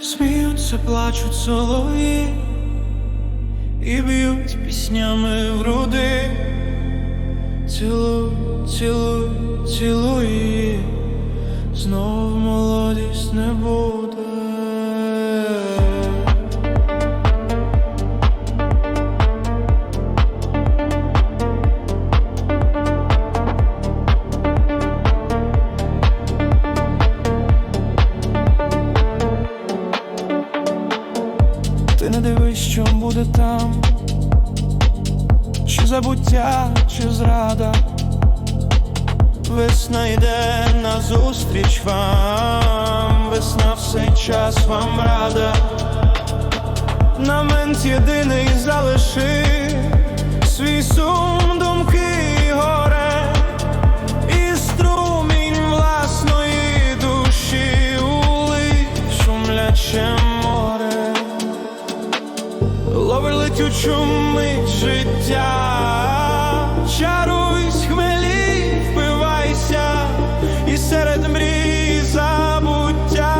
Сміються, плачуть солові і б'ють піснями в груди. Цілуй, цілуй, цілуй, знов молодість не буде. Ти не дивись, що буде там, чи забуття, чи зрада. Весна йде назустріч вам, весна в цей час вам рада. Намент єдиний залиши свій сум, думки Лови мить життя, чаруйсь, хмелі, впивайся, і серед мрій забуття.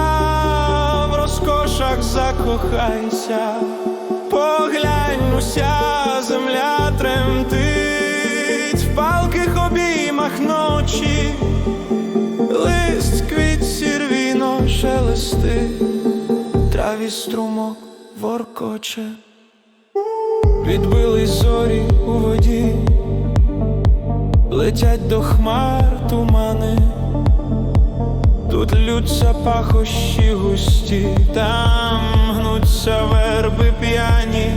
В розкошах закохайся, поглянь, уся земля тремтить. В палких обіймах ночі, лист квіт сірвіно шелести, траві струмок воркоче. Відбились зорі у воді, летять до хмар тумани, тут лються пахощі густі, там гнуться верби п'яні,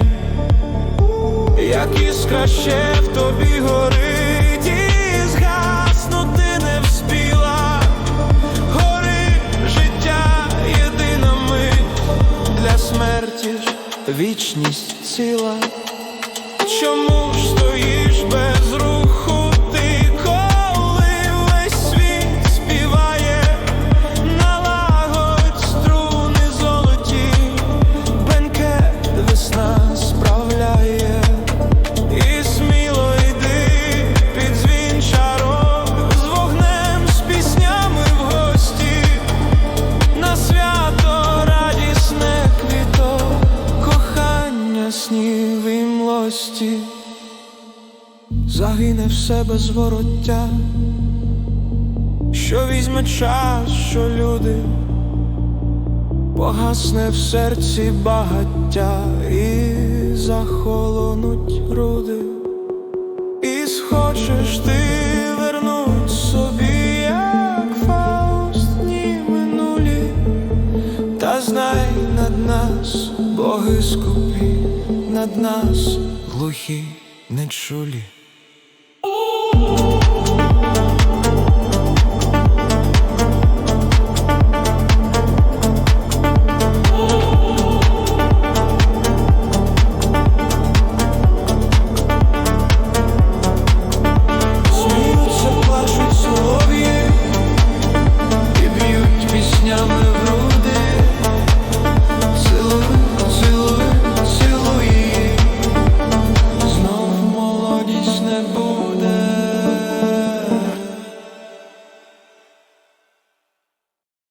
як іскра ще в тобі горить, і згаснути не вспіла. Гори життя єдина для смерті вічність ціла. Чому ж стоїш без руху? Ти, весь світ співає, налагодь струни золоті, бенкет весна справляє, і сміло йди під дзвін з вогнем, з піснями в гості, на свято радісне квіто, кохання снів і загине все без вороття, що візьме час, що люди, погасне в серці багаття і захолонуть груди, і схочеш ти вернуть собі, як Фауст дні минулі. Та знай над нас, боги скупі, над нас глухі нечулі.